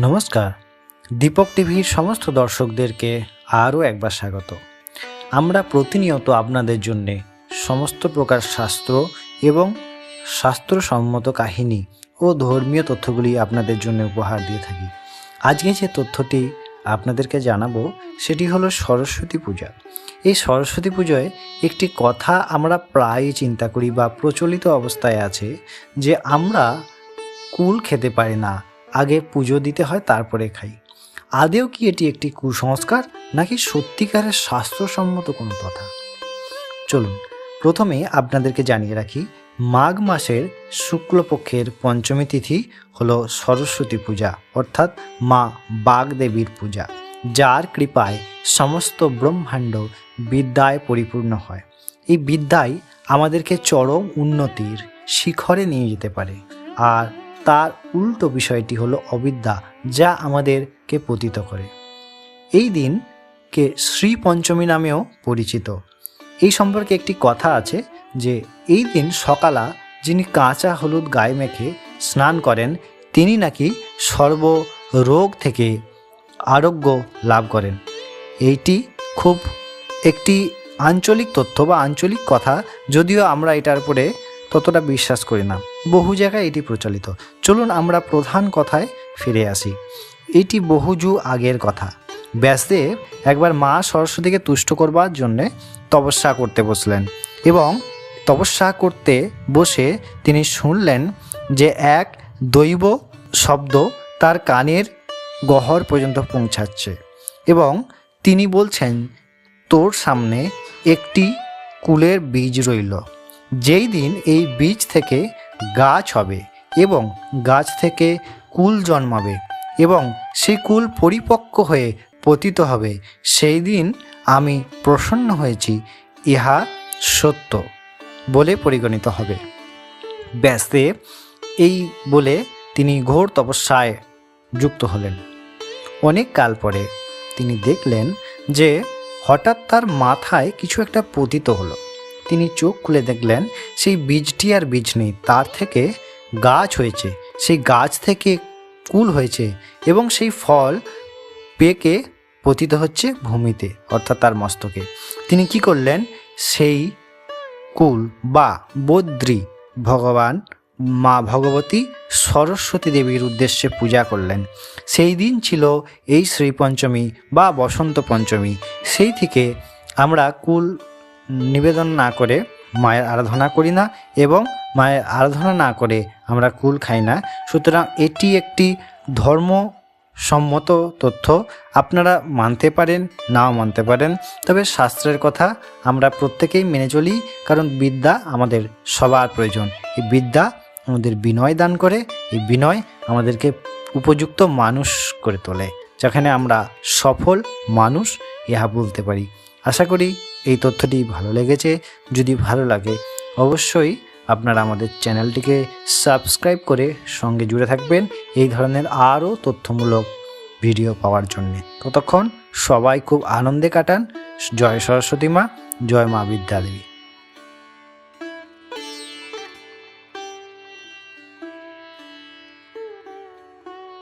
নমস্কার। দীপক টিভির সমস্ত দর্শকদেরকে আরও একবার স্বাগত। আমরা প্রতিনিয়ত আপনাদের জন্যে সমস্ত প্রকার শাস্ত্র এবং শাস্ত্রসম্মত কাহিনী ও ধর্মীয় তথ্যগুলি আপনাদের জন্য উপহার দিয়ে থাকি। আজকে যে তথ্যটি আপনাদেরকে জানাব, সেটি হলো সরস্বতী পূজা। এই সরস্বতী পুজোয় একটি কথা আমরা প্রায়ই চিন্তা করি বা প্রচলিত অবস্থায় আছে যে আমরা কুল খেতে পারি না আগে পুজো দিতে হয়, তারপরে খাই। আদেও কি এটি একটি কুসংস্কার, নাকি সত্যিকারের স্বাস্থ্যসম্মত কোনো কথা? চলুন, প্রথমে আপনাদেরকে জানিয়ে রাখি, মাঘ মাসের শুক্লপক্ষের পঞ্চমী তিথি হলো সরস্বতী পূজা, অর্থাৎ মা বাগদেবীর পূজা, যার কৃপায় সমস্ত ব্রহ্মাণ্ড বিদ্যায় পরিপূর্ণ হয়। এই বিদ্যাই আমাদেরকে চরম উন্নতির শিখরে নিয়ে যেতে পারে। আর তার উল্টো বিষয়টি হলো অবিদ্যা, যা আমাদেরকে পতিত করে। এই দিনকে শ্রী পঞ্চমী নামেও পরিচিত। এই সম্পর্কে একটি কথা আছে যে, এই দিন সকালা যিনি কাঁচা হলুদ গায়ে মেখে স্নান করেন, তিনি নাকি সর্ব রোগ থেকে আরোগ্য লাভ করেন। এইটি খুব একটি আঞ্চলিক তথ্য বা আঞ্চলিক কথা, যদিও আমরা এটার উপরে ততটা বিশ্বাস করি না। বহু জায়গায় এটি প্রচলিত। চলুন আমরা প্রধান কথায় ফিরে আসি। এটি বহুযু আগের কথা। ব্যাসদেব একবার মা সরস্বতীকে তুষ্ট করবার জন্যে তপস্যা করতে বসলেন এবং তপস্যা করতে বসে তিনি শুনলেন যে এক দৈব শব্দ তার কানের গহর পর্যন্ত পৌঁছাচ্ছে এবং তিনি বলছেন, তোর সামনে একটি কুলের বীজ রইল। যেই দিন এই বীজ থেকে গাছ হবে এবং গাছ থেকে কুল জন্মাবে এবং সেই কুল পরিপক্ক হয়ে পতিত হবে, সেই দিন আমি প্রসন্ন হয়েছি, ইহা সত্য বলে পরিগণিত হবে। ব্যাসদেব এই বলে তিনি ঘোর তপস্যায় যুক্ত হলেন। অনেক কাল পরে তিনি দেখলেন যে হঠাৎ তার মাথায় কিছু একটা পতিত হলো। তিনি চোখ খুলে দেখলেন, সেই বীজটি আর বীজ নেই, তার থেকে গাছ হয়েছে, সেই গাছ থেকে কুল হয়েছে এবং সেই ফল পেকে পতিত হচ্ছে ভূমিতে, অর্থাৎ তার মস্তকে। তিনি কি করলেন? সেই কুল বা বদ্রী ভগবান মা ভগবতী সরস্বতী দেবীর উদ্দেশ্যে পূজা করলেন। সেই দিন ছিল এই শ্রীপঞ্চমী বা বসন্ত পঞ্চমী। সেই থেকে আমরা কুল নিবেদন না করে, মায়ের আরাধনা করি না এবং মায়ের আরাধনা না করে আমরা কুল খাই না। সুতরাং এটি একটি ধর্ম সম্মত তথ্য। আপনারা মানতে পারেন, নাও মানতে পারেন। তবে শাস্ত্রের কথা আমরা প্রত্যেকেই মেনে চলি, কারণ বিদ্যা আমাদের সবার প্রয়োজন। এই বিদ্যা আমাদের বিনয় দান করে, এই বিনয় আমাদেরকে উপযুক্ত মানুষ করে তোলে, যেখানে আমরা সফল মানুষ, ইহা বলতে পারি। আশা করি এই তথ্যটি ভালো লেগেছে, যদি ভালো লাগে, অবশ্যই আপনারা আমাদের চ্যানেলটিকে সাবস্ক্রাইব করে সঙ্গে জুড়ে থাকবেন এই ধরনের আরও তথ্যমূলক ভিডিও পাওয়ার জন্যে। ততক্ষণ সবাই খুব আনন্দে কাটান। জয় সরস্বতী মা, জয় মা বিদ্যাদেবী।